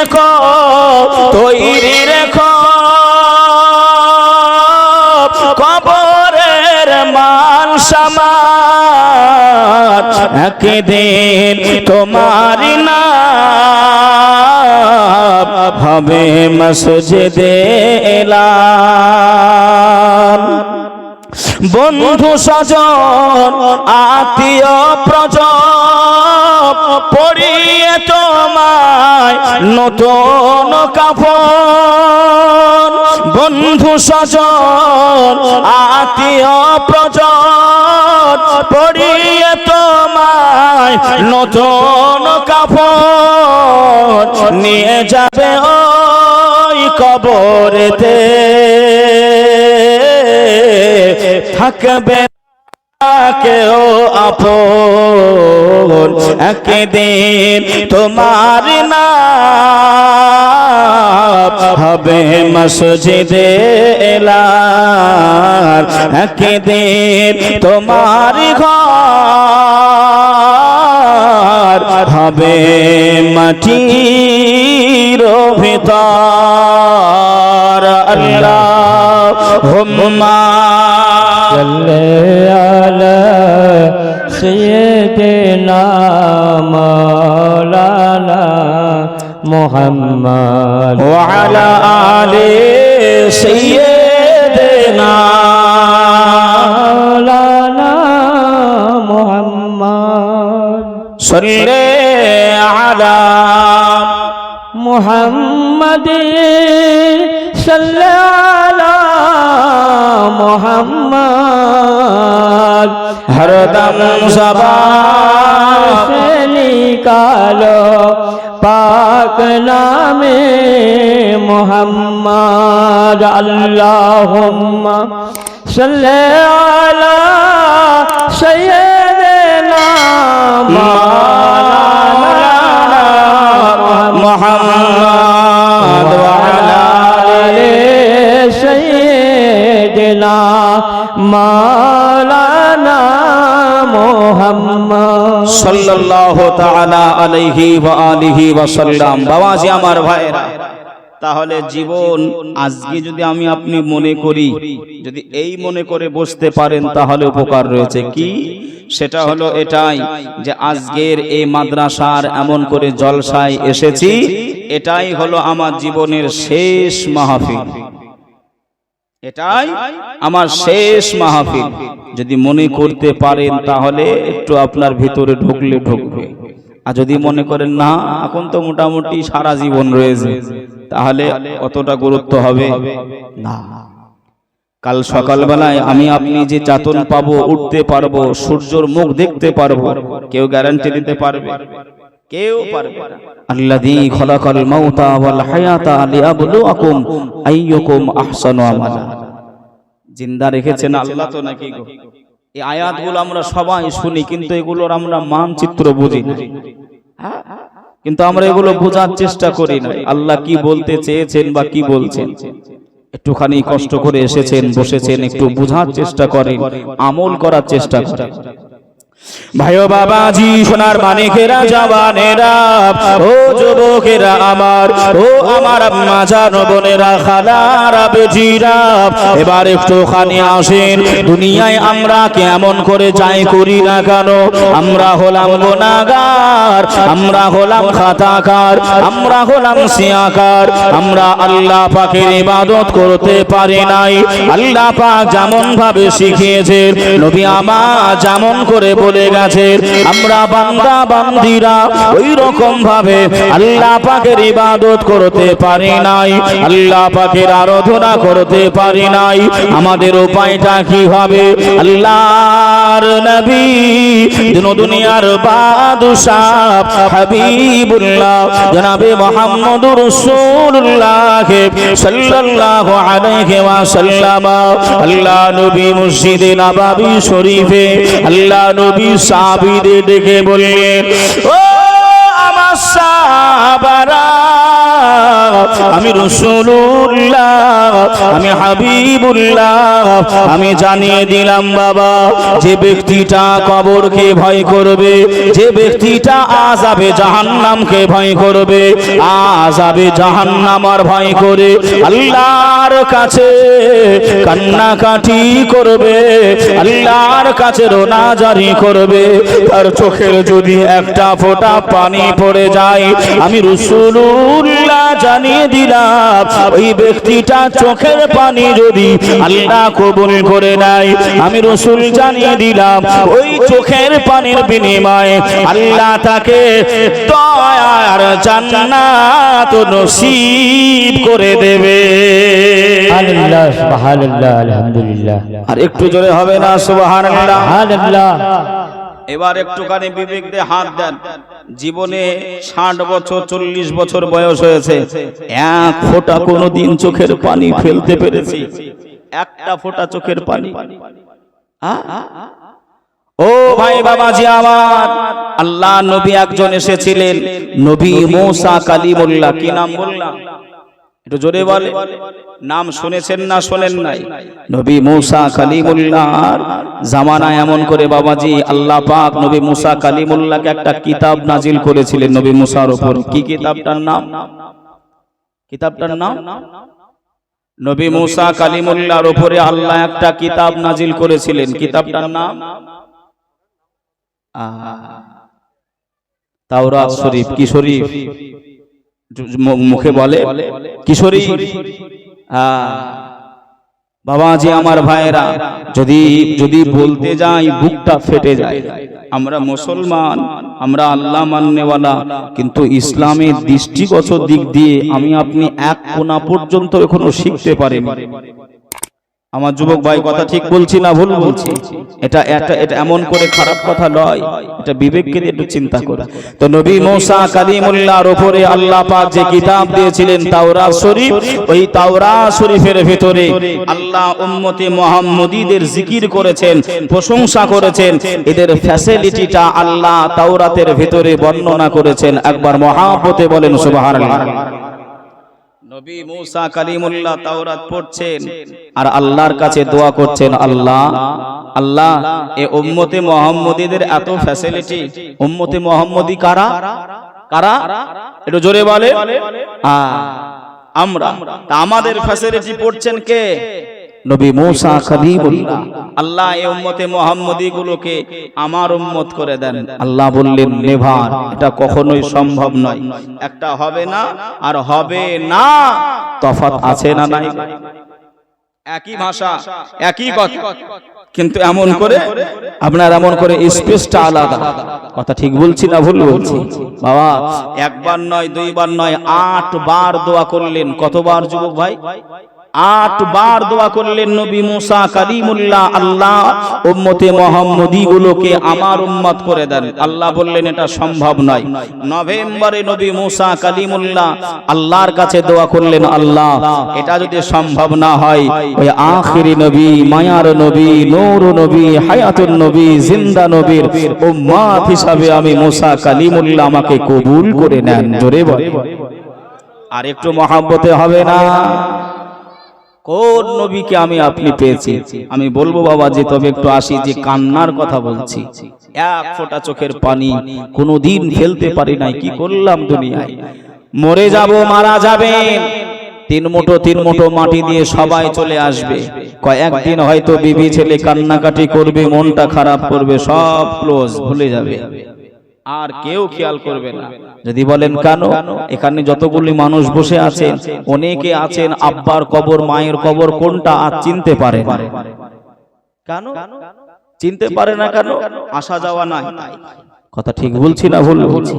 রেখো তৈরি রেখো। কবরের মান সামান একদিন তোমার না হবে মসজিদে এলাম। বন্ধু সজন আত্মীয় প্রজন পড়িয়ে তোমায় নতুন কাপড় বন্ধু সজন আত্মীয় প্রজন পড়িয়ে তোমায় নতুন কাপড় নিয়ে যাবে ওই কবরেতে। থাকবে কেউ আপন, একদিন তোমার না হবে মসজিদে এলার, একদিন তোমার ঘর হবে মাটির ভিতর। আল্লাহ হুম্মা صل على سيدنا مولانا محمد وعلى آل سيدنا مولانا محمد صل على محمد صل মোহাম্মদ। হরদম সবাসে নিকালো পাক নামে মোহাম্মদ আল্লাহুম্মা সাল্লি আলা সাইয়্যিদিনা মোহাম্মদ আমার ভাইরা তাহলে জীবন আজকে যদি আমি আপনি মনে করি, যদি এই মনে করে বসতে পারেন, তাহলে উপকার রয়েছে কি? সেটা হলো এটাই যে আজকের এই মাদ্রাসার এমন করে জলসায় এসেছি, এটাই হলো আমার জীবনের শেষ মাহফিল। এটাই আমার শেষ মাহফিল। যদি মনে করতে পারেন তাহলে একটু আপনার ভিতরে ঢুকলে ঢুকবে। আর যদি মনে করেন না এখন তো মোটামুটি সারা জীবন রয়েছে। তাহলে অতটা গুরুত্ব হবে না। কাল সকালবেলায় আমি আপনি যে চাতন পাবো উঠতে পারব সূর্যর মুখ দেখতে পারব কেউ গ্যারান্টি দিতে পারবে। কেউ পারবে না। আল্লাযী খলাকাল মাউতা ওয়াল হায়াতা লিয়াবলুয়াকুম আইয়ুকুম আহসানু আমালা। জিন্দা রেখেছেন আল্লাহ তো নাকি গো? এই আয়াতগুলো আমরা সবাই শুনি কিন্তু এগুলোর আমরা মানচিত্র বুঝি না। হ্যাঁ? কিন্তু আমরা এগুলো বোঝার চেষ্টা করি না। আল্লাহ কি বলতে চেয়েছেন বা কি বলছেন? একটুখানি কষ্ট করে এসেছেন বসেছেন একটু বোঝার চেষ্টা করেন আমল করার চেষ্টা করেন। ভাইও বাবাজি, সোনার মানিকেরা জওয়ানেরা ও যুবকেরা আমার, ও আমার আম্মা জানো বোনেরা, খালারা বেজিরা এবার একটুখানি আসেন, দুনিয়ায় আমরা কেমন করে যাই করি না কেন? আমরা হলাম গুনাহগার, আমরা হলাম খাতাকার, আমরা হলাম সিয়াকার। আমরা আল্লাহ পাকের ইবাদত করতে পারি নাই। আল্লাহ পাক যেমন ভাবে শিখিয়েছেন, নবী আমার যেমন করে বলে গেছেন আমরা বান্দা, বান্দিরা ওই রকম ভাবে আল্লাহ পাকের ইবাদত করতে পারি নাই, আল্লাহ পাকের আরাধনা করতে পারি নাই। আমাদের উপায়টা কি হবে আল্লাহর নবী দিন দুনিয়ার বাদশাহ হাবিবুল্লাহ জনাবে মুহাম্মদুর রাসূলুল্লাহ সাল্লাল্লাহু আলাইহি ওয়াসাল্লাম। আল্লাহ নবী মসজিদে নববী শরীফে, আল্লাহ নবী সাহাবীদের ডেকে বললেন ও আমার সাহাবারা আমি রসুল্লাহ আমি হাবিবুল্লাহ, আমি জানিয়ে দিলাম বাবা, যে ব্যক্তিটা কবরকে ভয় করবে, যে ব্যক্তিটা আজাবে জাহান্নামকে ভয় করবে আজাবে জাহান্নামার ভয় করে আল্লাহর কাছে কান্নাকাটি করবে, আল্লাহর কাছে রোনা জারি করবে, তার চোখের যদি একটা ফোঁটা পানি পড়ে যায়, আমি রসুল্লাহ জানিয়ে দিলাম ওই ব্যক্তিটা চোখের পানি যদি আল্লাহ কবুল করে নেয় আমি রসুল জানিয়ে দিলাম ওই চোখের পানির বিনিময়ে আল্লাহ তাকে দয়ার জান্নাত নসিব করে দেবে। সুবহানাল্লাহ সুবহানাল্লাহ আলহামদুলিল্লাহ। আর একটু জোরে হবে না সুবহানাল্লাহ? সুবহানাল্লাহ এবার একটুখানি বিবেক দিয়ে হাত দেন। জীবনে ষাট বছর চল্লিশ বছর বয়স হয়েছে। এক ফোঁটা কোনো দিন চোখের পানি ফেলতে পেরেছি। একটা ফোঁটা চোখের পানি। ও ভাই বাবাজি আমার আল্লাহ নবী একজন এসেছিলেন। নবী মোসা কালিমুল্লাহ কি নাম বললাম? একটু জোরে বলে। নাম শুনেছেন না শোনেন নাই? নবী মুসা কালিমুল্লাহর জামানা এমন করে বাবাজি, আল্লাহ পাক নবী মুসা কালিমুল্লাহকে একটা কিতাব নাজিল করেছিলেন নবী মুসার উপর। কি কিতাবটার নাম? কিতাবটার নাম? নবী মুসা কালিমুল্লাহর উপরে আল্লাহ একটা কিতাব নাজিল করেছিলেন। কিতাবটার নাম? তাওরাত শরীফ। কি শরীফ? মুখে বলে কিশোরী বাবা যে আমার ভাইরা যদি যদি বলতে যাই বুকটা ফেটে যায়। আমরা মুসলমান আমরা আল্লাহ মান্যওয়ালা। কিন্তু ইসলামের দৃষ্টিগত দিক দিয়ে আমি আপনি এক কোনা পর্যন্ত এখনও শিখতে পারিনি। আমার যুবক ভাই কথা ঠিক বলছি না ভুল বলছি? এটা এটা এটা এমন করে খারাপ কথা নয়। এটা বিবেককে দিয়ে একটু চিন্তা করে। তো নবী মূসা কালিমুল্লাহর উপরে আল্লাহ পাক যে কিতাব দিয়েছিলেন তাওরাত শরীফ ওই তাওরাত শরীফের ভিতরে আল্লাহ উম্মতে মুহাম্মদীদের জিকির করেছেন প্রশংসা করেছেন। এদের ফ্যাসিলিটিটা আল্লাহ তাওরাতের ভিতরে বর্ণনা করেছেন। একবার মহাপতে বলেন সুবহানাল্লাহ। নবী মুসা কালিমুল্লাহ তাওরাত পড়ছেন। আর আল্লাহর কাছে দোয়া করছেন আল্লাহ। আল্লাহ। এ উম্মতে মুহাম্মদীদের এত ফ্যাসিলিটি উম্মতে মুহাম্মদী কারা? কারা? একটু জোরে বলে। আমরা। আমাদের ফ্যাসিলিটি পড়ছেন কে? নবী মুসা কালিমুল্লাহ আল্লাহ এই উম্মতে মুহাম্মদী গুলোকে আমার উম্মত করে দেন। আল্লাহ বললেন নেভার এটা কখনোই সম্ভব নয়। একটা হবে না আর হবে না। তফাৎ আছে না নাই? একই ভাষা একই কথা। কিন্তু এমন করে আপনার এমন করে স্পেসটা আলাদা। কথা ঠিক বলছি না ভুল বলছি? বাবা একবার নয় দুইবার নয় আট বার দোয়া করলেন। কতবার যুবক ভাই? আট বার দোয়া করলেন নবী মুসা কালিমুল্লাহ, আল্লাহ, উম্মতে মোহাম্মদী গুলোকে আমার উম্মত করে দেন। আল্লাহ বললেন, এটা সম্ভব নয়। নভেম্বরে নবী মুসা কালিমুল্লাহ আল্লাহর কাছে দোয়া করলেন, আল্লাহ, এটা যদি সম্ভব না হয়, ওই আখিরি নবী, মায়ার নবী, নূর নবী, হায়াতুন নবী, জিন্দা নবীর উম্মত হিসাবে আমি মুসা কালিমুল্লাহ আমাকে কবুল করে নেন। জোরে বলে আর একটু মহাব্বতে হবে না? কোন নবীকে আমি আপনি পেয়েছি? আমি বলব, বাবা, যে তবে একটু আসি, যে কান্নার কথা বলছি। এক ফোঁটা চোখের পানি, কোনোদিন ফেলতে পারি নাই, কি করলাম দুনিয়ায়? মরে যাব, মারা যাবে তিন মুঠো তিন মুঠো মাটি দিয়ে সবাই চলে আসবে। কয়েকদিন হয়তো বিবি ছেলে কান্নাকাটি করবে, মনটা খারাপ করবে, সব ক্লোজ, ভুলে যাবে। আর কেউ খেয়াল করবে না। যদি বলেন কেন? এখানে যতগুলি মানুষ বসে আছেন অনেকে আছেন আব্বার কবর মায়ের কবর কোনটা আর চিনতে পারে কেন? চিনতে পারে না কেন? আসা যাওয়া নাই। কথা ঠিক বলছি না ভুল বলছি?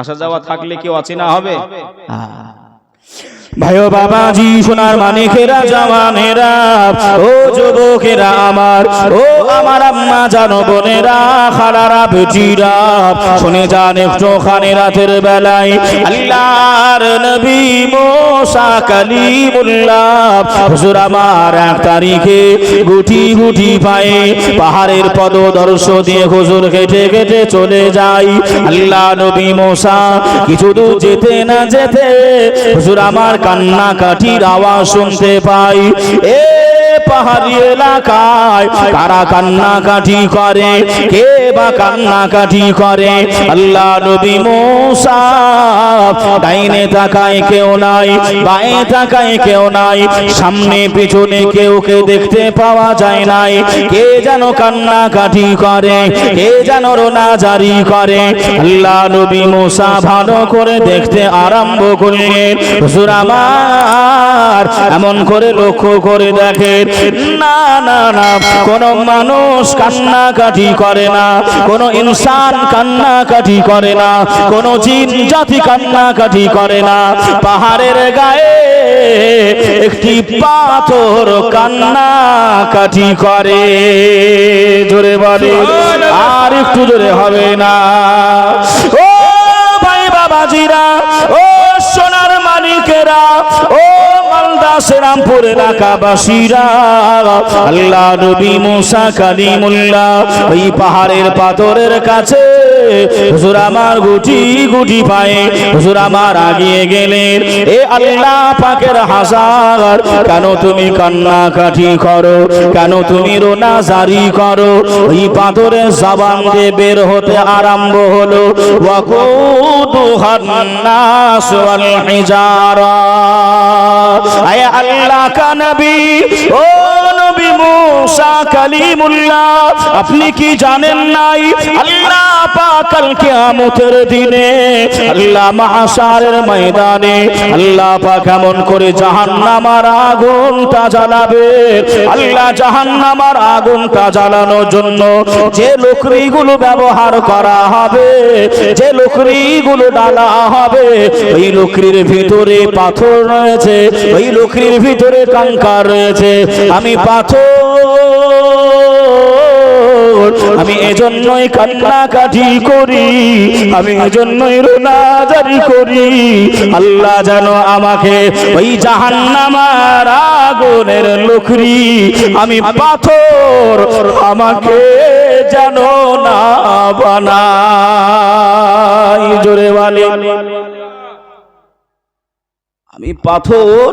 আসা যাওয়া থাকলে কেউ আছে না হবে। ভাইও বাবাজি, সোনার মানিকেরা জওয়ানেরা ও যুবকেরা আমার, ও আমার আম্মা, জানো বোনেরা, খালারা বেটিরা শুনে যান একটু খানে রাতের বেলায়, আল্লাহর নবী মোসা কালিমুল্লাহ। হুজুর আমার এক তারিখে গুটি গুটি পায়ে পাহাড়ের পদদর্শ দিয়ে হুজুর কেটে কেটে চলে যায়। আল্লাহ নবী মোসা, কিছু দূর যেতে না যেতে হুজুর আমার কান্না কাঠির আওয়াজ শুনতে পাই। এ পাহাড়ি এলাকায় কারা কান্না কাঠি করে? কে বা কান্না কাঠি করে? আল্লাহ নবী মোসা, ডাইনে তাকায় কেউ নাই, বায়ে তাকায় কেউ নাই, সামনে পিছনে কেউ কে দেখতে পাওয়া যায় নাই। কে যেন কান্না কাঠি করে? কে যেন রোনা জারি করে? আল্লাহ নবী মোসা ভালো করে দেখতে আরম্ভ করলেন। হুজুর আমার এমন করে লক্ষ্য করে দেখেন না না না, কোন মানুষ কান্নাকাটি করে না, কোন ইনসান কান্নাকাটি করে না, কোন জিন জাতি কান্নাকাটি করে না। পাহাড়ের গায়ে একটি পাথর কান্নাকাটি করে। জোরে বলে, আর একটু জোরে হবে না। ও ভাই বাবাজিরা, ও মানিকেরা ও মালদা শ্রীরামপুর এলাকাবাসীরা আল্লাহ নবী মুসা কালিমুল্লাহ ওই পাহাড়ের পাথরের কাছে হুজুর আমার গুটি গুটি পায়ে, হুজুর আমার আগিয়ে গেলেন। এ আল্লাহ পাকের হাজার, কেন তুমি কান্না কাঠি করো? কেন তুমি রোনা জারি করো? ওই পাথরের জবান দিয়ে বের হতে আরম্ভ হলো। ওয়াকুদুহান নাস ওয়াল হিজারা। আয় আল্লাহ কা নবী, ও মুসা কালিমুল্লাহ, আপনি কি জানেন নাই? আল্লাহ পাক কাল কিয়ামতের দিনে আল্লাহ ময়দানে আল্লাহ পাক এমন করে জাহান্নামার আগুনটা জ্বালাবে। আল্লাহ জাহান্নামার আগুনটা জ্বালানোর জন্য যে ব্যবহার করা হবে, যে লকড়িগুলো ডালা হবে, ওই লকড়ির ভিতরে পাথর রয়েছে, ওই লকড়ির ভিতরে কাঙ্কার রয়েছে। আমি পাথর আমি এজন্যই কান্নাকাটি করি, আমি এজন্যই রোনাজারি করি। আল্লাহ যেন আমাকে ওই জাহান্নামার আগুনের লকড়ি, আমি পাথর আমাকে যেন না বানাই জোরে বলে আমি পাথর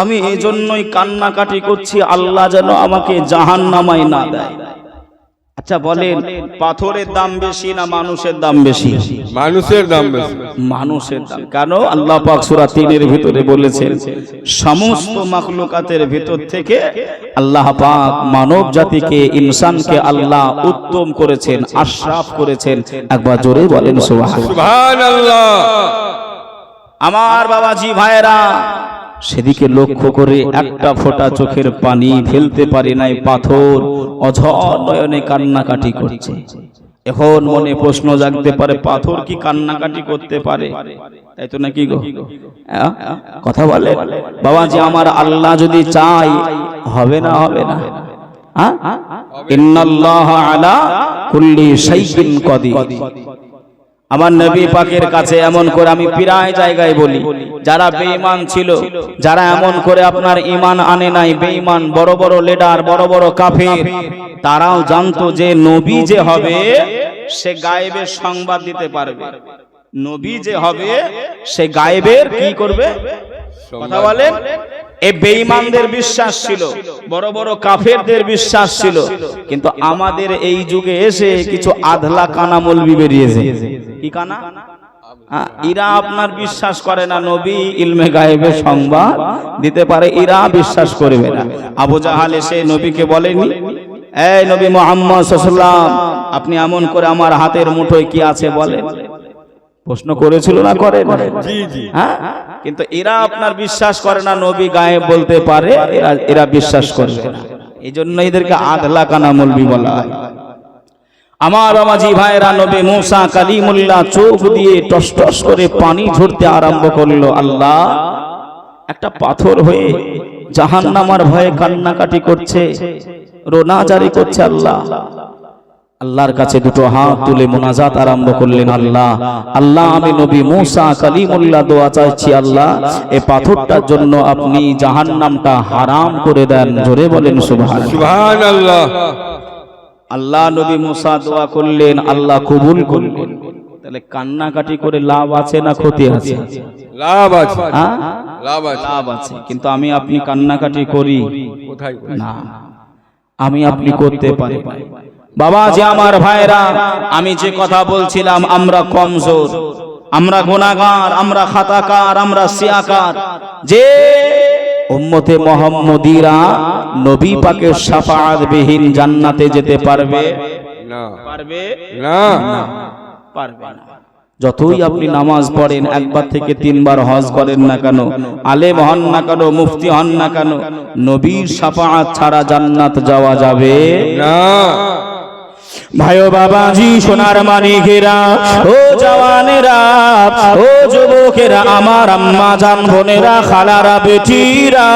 আমি এই জন্যই কান্নাকাটি করছি আল্লাহ যেন আমাকে জাহান নামাই না দেয়। আচ্ছা বলেন পাথরের দাম বেশি না মানুষের দাম বেশি? মানুষের দাম বেশি। মানুষের দাম কেন? আল্লাহ পাক সূরা 3 এর ভিতরে বলেছেন সমস্ত মাখলুকাতের ভিতর থেকে আল্লাহ পাক মানব জাতিকে ইনসানকে আল্লাহ উত্তম করেছেন আশরাফ করেছেন। একবার জোরে বলেন সুবহান সুবহান আল্লাহ আমার বাবাজি ভাইরা সেদিকে লক্ষ্য করে একটা ফোঁটা চোখের পানি ফেলতে পারি নাই পাথর, অঝর কান্নাকাটি করছে। এখন মনে প্রশ্ন জাগতে পারে, পাথর কি কান্নাকাটি করতে পারে? তাই তো নাকি গো? হ্যাঁ? কথা বলে, বাবা যে আমার আল্লাহ যদি চাই হবে না হবে না। হ্যাঁ? আমার নবী পাকের কাছে এমন করে আমি প্রায় জায়গায় বলি যারা বেঈমান ছিল, যারা এমন করে আপনার ইমান আনে নাই, বেঈমান, বড় বড় লিডার বড় বড় কাফের, তারাও জানতো যে নবী যে হবে, সে গায়েবের সংবাদ দিতে পারবে। নবী যে হবে, সে গায়েবের কি করবে? কথা বলেন। এই বেঈমানদের বিশ্বাস ছিল, বড় বড় কাফেরদের বিশ্বাস ছিল, কিন্তু আমাদের এই যুগে এসে কিছু আধলা কানা মলবি বেরিয়েছে। কি কানা? ইরা আপনার বিশ্বাস করে না নবী ইলমে গায়েবে সংবাদ দিতে পারে ইরা বিশ্বাস করবে না। আবু জাহাল এসে নবীকে বলেনি এই নবী মোহাম্মদ সাল্লাম আপনি এমন করে আমার হাতের মুঠোয় কি আছে বলে প্রশ্ন করেছিল না করে জি জি। হ্যাঁ? কিন্তু এরা আপনার বিশ্বাস করে না নবী গায়ে বলতে পারে এরা এরা বিশ্বাস করবে না। এই জন্য এদেরকে আধলা কানা মলবি বলা হয়। আমার বাবাজি ভাইরা নবী মুসা কালিমুল্লাহ চোখ দিয়ে টস টস করে পানি ঝরতে আরম্ভ করল আল্লাহ। একটা পাথর হয়ে জাহান্নামার ভয়ে কান্নাকাটি করছে রোনা জারি করছে আল্লাহ। আল্লাহর কাছে দুটো হাত তুলে মোনাজাত আরম্ভ করলেন আল্লাহ। আল্লাহ আমি নবী মুসা কালিমুল্লাহ দোয়া চাইছি আল্লাহ এ পাথরটার জন্য আপনি জাহান্নামটা হারাম করে দেন। জোরে বলেন সুবহান সুবহান আল্লাহ নবী মুসা দোয়া করলেন আল্লাহ কবুল করলেন। তাহলে কান্নাকাটি করে লাভ আছে না ক্ষতি আছে? লাভ আছে। হ্যাঁ? লাভ আছে। লাভ আছে। কিন্তু আমি আপনি কান্নাকাটি করি? কোথায় না। আমি আপনি করতে পারি। বাবা যে আমার ভাইরা আমি যে কথা বলছিলাম আমরা কমজোর আমরা গুনাহগার আমরা খাতাকার আমরা সিয়াকার যে উম্মতে মোহাম্মদীরা নবী পাকের শাফাআত বিহীন জান্নাতে যেতে পারবে? না। পারবে? না। পারবে না। যতই আপনি নামাজ পড়েন একবার থেকে তিনবার হজ করেন না কেন আলেম হন না কেন মুফতি হন না কেন নবীর সাফাআত ছাড়া জান্নাত যাওয়া যাবে? না। ভাই বাবাজি, সোনার মানিকেরা ও জওয়ানেরা, ও যুবকেরা, আমার আম্মা, জান বোনেরা, খালারা, বেটিরা,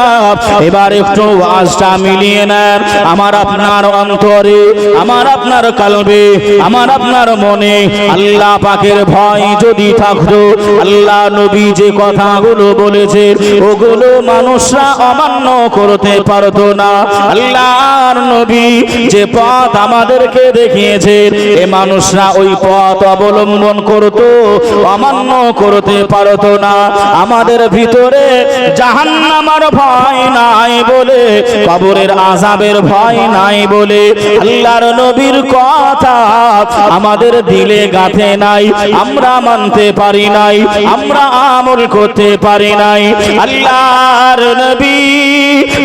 এবার একটু আজটা মিলিয়ে নেন। আমার আপনার অন্তরে, আমার আপনার কালবে, আমার আপনার মনে আল্লাহ পাকের ভয় যদি থাকতো, আল্লাহ নবী যে কথাগুলো বলেছে ওগুলো মানুষরা অমান্য করতে পারতো না। আল্লাহর নবী যে পথ আমাদেরকে দেখিয়েছে এ মানুষরা ওই পথ অবলম্বন করত, অমান্য করতে পারতো না। আমাদের ভিতরে জাহান্নামার ভয় নাই বলে, কবরের আজাবের ভয় নাই বলে, আল্লাহর নবীর কথা আমাদের দিলে গাথে নাই, আমরা মানতে পারি নাই, আমরা আমল করতে পারি নাই। আল্লাহর নবী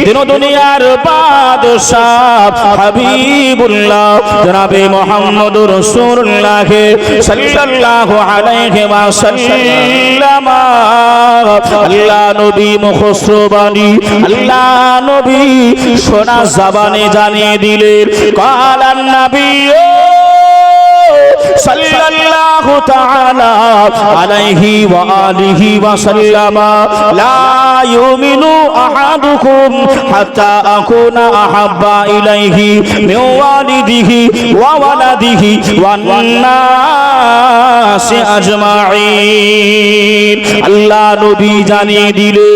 দিন দুনিয়ার বাদশাহ হাবিবুল্লাহ, জনাবে মোহাম্মদ রাসূলুল্লাহ সাল্লাল্লাহু আলাইহি ওয়াসাল্লাম। আল্লাহ নবী মুখসরবানি আল্লাহ নবী সোনা জবানে জানিয়ে দিলেন, কালান নবী সাল্লাল্লাহু তাআলা আলাইহি ওয়া আলিহি ওয়া সাল্লাম লা ইউমিনু আহাদুকুম হাত্তা আকুনা আহাব্বা ইলাইহি মিন ওয়ালিদিহি ওয়া ওয়ালাদিহি ওয়ান নাসি আজমাইন আল্লাহ নবী জানিয়ে দিলে,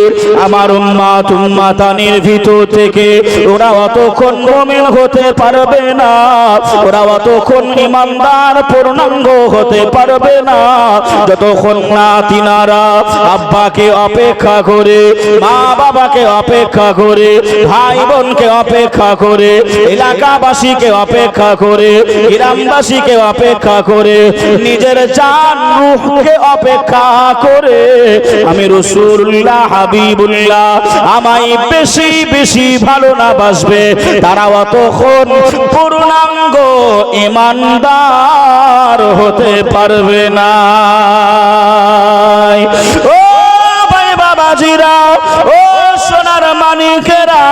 আমার উম্মাত উম্মাতানের ভিতর থেকে ওরা অতক্ষণ মুমিন হতে পারবে না। ওরা অতক্ষণ ইমানদার পূর্ণাঙ্গ হতে পারবে না। যতক্ষণ না তিনারা আব্বাকে অপেক্ষা করে, মা বাবাকে অপেক্ষা করে ভাই বোনকে অপেক্ষা করে, এলাকাবাসীকে অপেক্ষা করে, গ্রামবাসীকে অপেক্ষা করে, নিজের জান রূহকে অপেক্ষা করে, আমি রসুল্লাহ হাবিবুল্লাহ, আমায় বেশি বেশি ভালো না বাসবে। তারা অতক্ষণ পূর্ণাঙ্গ, ইমানদার হতে পারবে না। ও ভাই বাবাজিরা, ও সোনার মানিকেরা,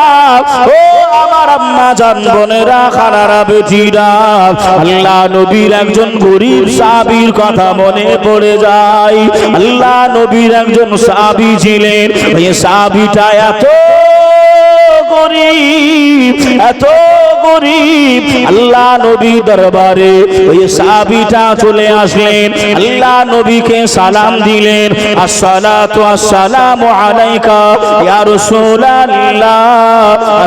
ও আমার আম্মা জান বোনেরা, খালারা বেটিরা আল্লাহ নবীর একজন গরিব সাহাবীর কথা মনে পড়ে যায়। আল্লাহ নবীর একজন সাহাবী ছিলেন। ওই সাহাবীটা এত গরিব, এত গরিব। আল্লাহ নবী দরবারে ওই সাহাবীটা চলে আসলেন। আল্লাহ নবীকে সালাম দিলেন। আসসালাতু আসসালামু আলাইকা ইয়া রাসূলুল্লাহ।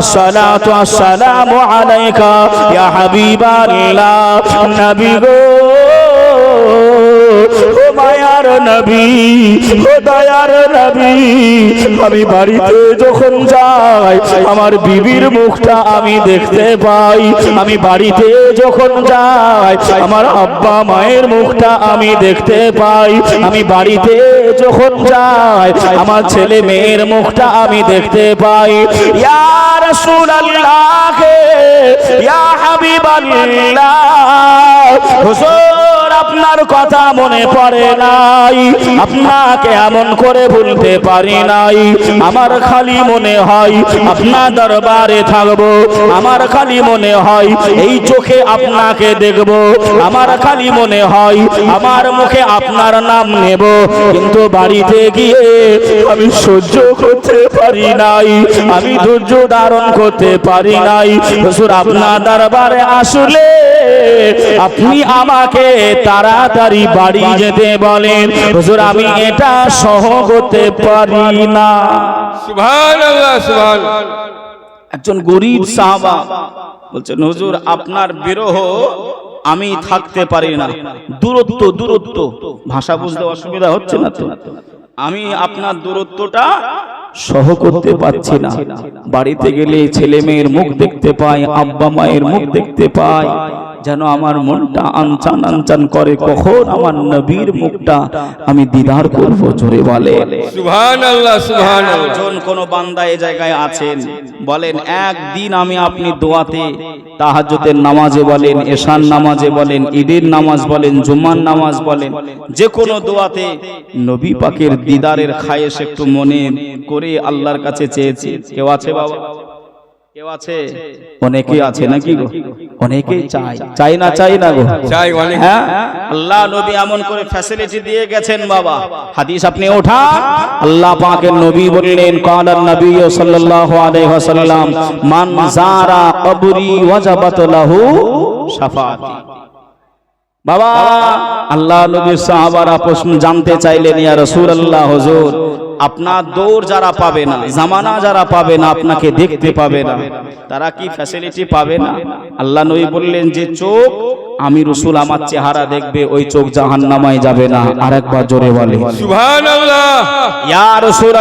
আসসালাতু আসসালামু আলাইকা ইয়া হাবিবাল্লাহ। নবী গো। ও মায়ার নবী, ও দয়ার নবী, আমি বাড়িতে যখন যাই, আমার বিবির মুখটা আমি দেখতে পাই। আমি বাড়িতে যখন যাই, আমার আব্বা মায়ের মুখটা আমি দেখতে পাই। আমি বাড়িতে যখন যাই, আমার ছেলে মেয়ের মুখটা আমি দেখতে পাই। ইয়া রাসূলুল্লাহ ইয়া হাবিবাল্লাহ, হুজুর আপনার কথা মনে পড়ে নাই। আপনাকে এমন করে ভুলতে পারি নাই। আমার খালি মনে হয় আপনার দরবারে থাকব। আমার খালি মনে হয় এই চোখে আপনাকে দেখব। আমার খালি মনে হয় আমার মুখে আপনার নাম নেব। কিন্তু বাড়িতে গিয়ে আমি সহ্য করতে পারি নাই। আমি ধৈর্য ধারণ করতে পারি নাই। আপনার দরবারে আসলে আপনি আমাকে তাড়াতাড়ি বাড়ি যেতে বলেন। হুজুর আমি এটা সহ করতে পারি না। একজন গরিব সাহাবা বলছেন হুজুর আপনার বিরহ আমি থাকতে পারি না। দূরত্ব দূরত্ব। ভাষা বুঝতে অসুবিধা হচ্ছে না তো? আমি আপনার দূরত্বটা সহ করতে পারছি না। বাড়িতে গেলে ছেলে মেয়ের মুখ দেখতে পাই আব্বা মায়ের মুখ দেখতে পাই। যেন আমার মনটা আনচান আনচান করে। কখন আমার নবীর মুখটা আমি দিদার করব জোরে বলে। একজন কোন বান্দা এই জায়গায় আছেন বলেন একদিন আমি আপনি দোয়াতে তাহাজতের নামাজে বলেন এশান নামাজে বলেন ঈদের নামাজ বলেন জুম্মার নামাজ বলেন যে কোনো দোয়াতে নবী পাকের দিদারের খায়েশ একটু মনে করে আল্লাহর কাছে চেয়েছি। কেউ আছে বাবা? কেউ আছে? অনেকেই আছে নাকি গো? অনেকেই চাই চাই না চাই না গো। চাই অনেক। হ্যাঁ? আল্লাহ নবী এমন করে ফ্যাসিলিটি দিয়ে গেছেন বাবা। হাদিস আপনি ওঠান। আল্লাহ পাকের নবী বললেন কালান নবী সাল্লাল্লাহু আলাইহি ওয়াসাল্লাম মান জারা কবরি ওয়াজাবাত লাহু শাফাআতি। বাবা আল্লাহ নবীর সাহাবারা প্রশ্ন জানতে চাইলেন ইয়া রাসূলুল্লাহ হুজুর আপনার দৌড় যারা পাবে না জামানা যারা পাবে না আপনাকে দেখতে পাবে না। তারা কি ফ্যাসিলিটি পাবে না? আল্লাহ নবী বললেন যে চোখ আমি রসুল আমার চেহারা দেখবে ওই চোখ জাহান নামায় যাবে না। আরেকবার জোরে বলে।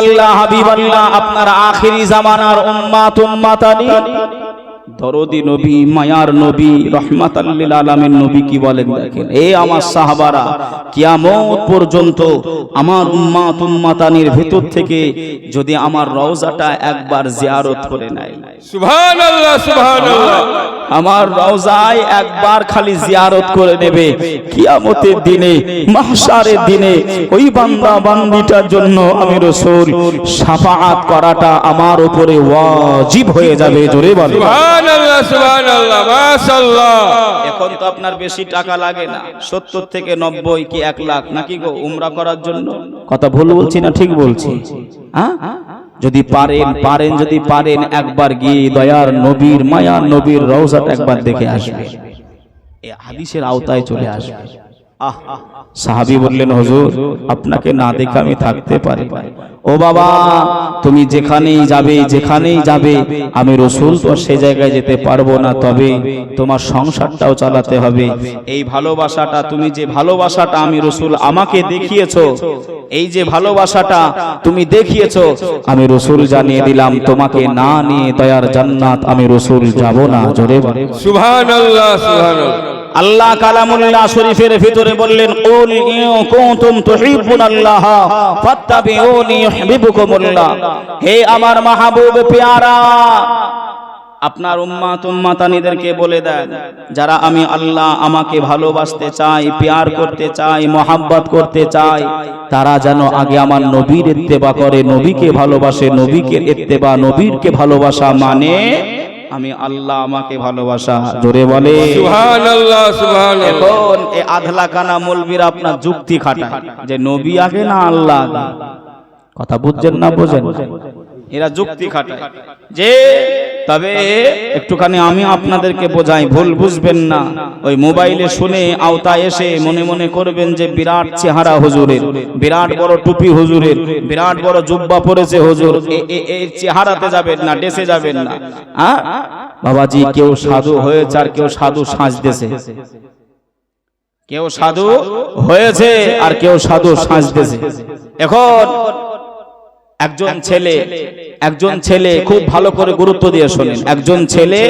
আল্লাহ আপনার আখেরি জামানার উম্মাত উম্মাতানি। দরদি নবী মায়ার নবী রহমাতাল্লিল আলামের নবী কি বলেন দেখেন এ আমার সাহাবারা কিয়ামত পর্যন্ত আমার উম্মাত উম্মাতানির ভেতর থেকে যদি আমার রওজাটা একবার জিয়ারত করে নেয়। আমার রওজায় একবার খালি জিয়ারত করে নেবে। কিয়ামতের দিনে মাহশারের দিনে ওই বান্দা বান্দিটার জন্য আমি রসুল করাটা আমার উপরে ওয়াজিব হয়ে যাবে জোরে বলে এখন তো আপনার বেশি টাকা লাগে না। সত্তর থেকে নব্বই কি এক লাখ নাকি গো উমরা করার জন্য? কথা ভুল বলছি না ঠিক বলছি? হ্যাঁ? যদি পারেন পারেন, যদি পারেন, একবার গিয়ে দয়ার নবীর, মায়ার নবীর রওজাটা একবার দেখে আসবে। এ হাদিসের আওতায় চলে আসবে। আহ। সাহাবি বললেন, হজুর, আপনাকে না দেখে আমি থাকতে পারি। ও বাবা, তুমি যেখানেই যাবে যেখানেই যাবে, আমি রসুল তো সে জায়গায় যেতে পারব না, তবে তোমার সংসারটাও চালাতে হবে। এই ভালোবাসাটা, তুমি যে ভালোবাসাটা আমি রসুল আমাকে দেখিয়েছো, এই যে ভালোবাসাটা তুমি দেখিয়েছো, আমি রসুল জানিয়ে দিলাম, তোমাকে না নিয়ে দয়ার জান্নাত আমি রসুল যাব না, জোরে বলে। সুবহান আল্লাহ কালামুল্লাহ শরীফের ভিতরে বললেন কুল কুনতুম তুহিব্বুনাল্লাহ, ফাত্তাবিউনি ইউহিব্বুকুমুল্লাহ। হে আমার মাহবুব পেয়ারা, আপনার উম্মাত উম্মাতানিদেরকে বলে দেন, যারা আমি আল্লাহ আমাকে ভালোবাসতে চাই, পেয়ার করতে চাই, মোহাব্বত করতে চাই, তারা যেন আগে আমার নবীর ইত্তেবা করে, নবীকে ভালোবাসে, নবীকে ইত্তেবা, নবীরকে ভালোবাসা মানে আমি আল্লাহ আমাকে ভালোবাসা। জোরে বলে। এখন এই আধলা কানা মলবির আপনার যুক্তি খাটায় যে নবী আগে না আল্লাহ আগে। কথা বুঝছেন না বোঝেন? এরা যুক্তি খাটায়। যে তবে একটুখানি আমি আপনাদেরকে বোঝাই ভুল বুঝবেন না। ওই মোবাইলে শুনে আওতায় এসে মনে মনে করবেন যে বিরাট চেহারা হুজুরের বিরাট বড় টুপি হুজুরের বিরাট বড় জুব্বা পরেছে হুজুর। এই চেহারাতে যাবেন না ডেসে যাবেন না। হ্যাঁ বাবাজি কেউ সাধু হয়েছে আর কেউ সাধু সাজতেছে। কেউ সাধু হয়েছে আর কেউ সাধু সাজতেছে। এখন একজন ছেলে একজন ছেলে খুব ভালো করে গুরুত্ব দিয়ে শোনেন। একজন ছেলে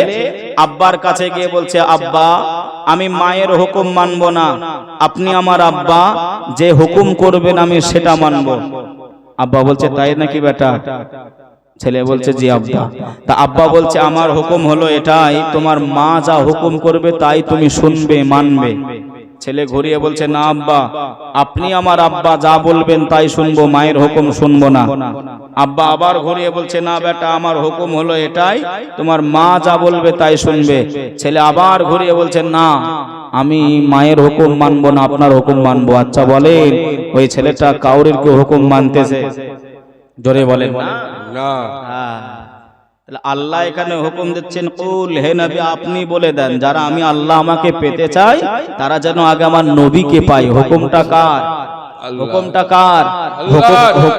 আব্বার কাছে গিয়ে বলছে আব্বা আমি মায়ের হুকুম মানব না। আপনি আমার আব্বা যে হুকুম করবেন আমি সেটা মানব। আব্বা বলছে তাই নাকি বেটা? ছেলে বলছে জি আব্বা। তা আব্বা বলছে আমার হুকুম হলো এটাই তোমার মা যা হুকুম করবে তাই তুমি শুনবে মানবে। ছেলে ঘুরিয়ে বলছে না আব্বা আপনি আমার আব্বা যা বলবেন তাই শুনব মায়ের হুকুম শুনব না। আব্বা আবার ঘুরিয়ে বলছে না বেটা আমার হুকুম হলো এটাই তোমার মা যা বলবে তাই শুনবে। ছেলে আবার ঘুরিয়ে বলছে না আমি মায়ের হুকুম মানবো না আপনার হুকুম মানবো। আচ্ছা বলেন ওই ছেলেটা কাউরের কেউ হুকুম মানতেছে? জোরে বলেন। না। না। হ্যাঁ। আল্লাহ এখানে হুকুম দিচ্ছেন কুল হে নবী আপনি বলে দেন যারা আমি আল্লাহ আমাকে পেতে চাই তারা যেন আগে আমার নবীকে পাই হুকুমটা কার? হুকুমটা কার?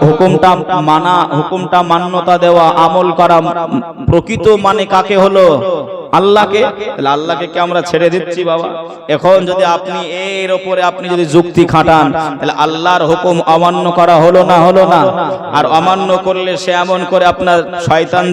হুকুমটা মানা হুকুমটা মান্যতা দেওয়া আমল করা প্রকৃত মানে কাকে হলো? আল্লাহকে? তাহলে আল্লাহকে কি আমরা ছেড়ে দিচ্ছি বাবা? এখন যদি আপনি এর ওপরে আপনি যদি যুক্তি খাটান তাহলে আল্লাহর হুকুম অমান্য করা হলো না হলো না। আর অমান্য করলে সে এমন করে আপনার শয়তান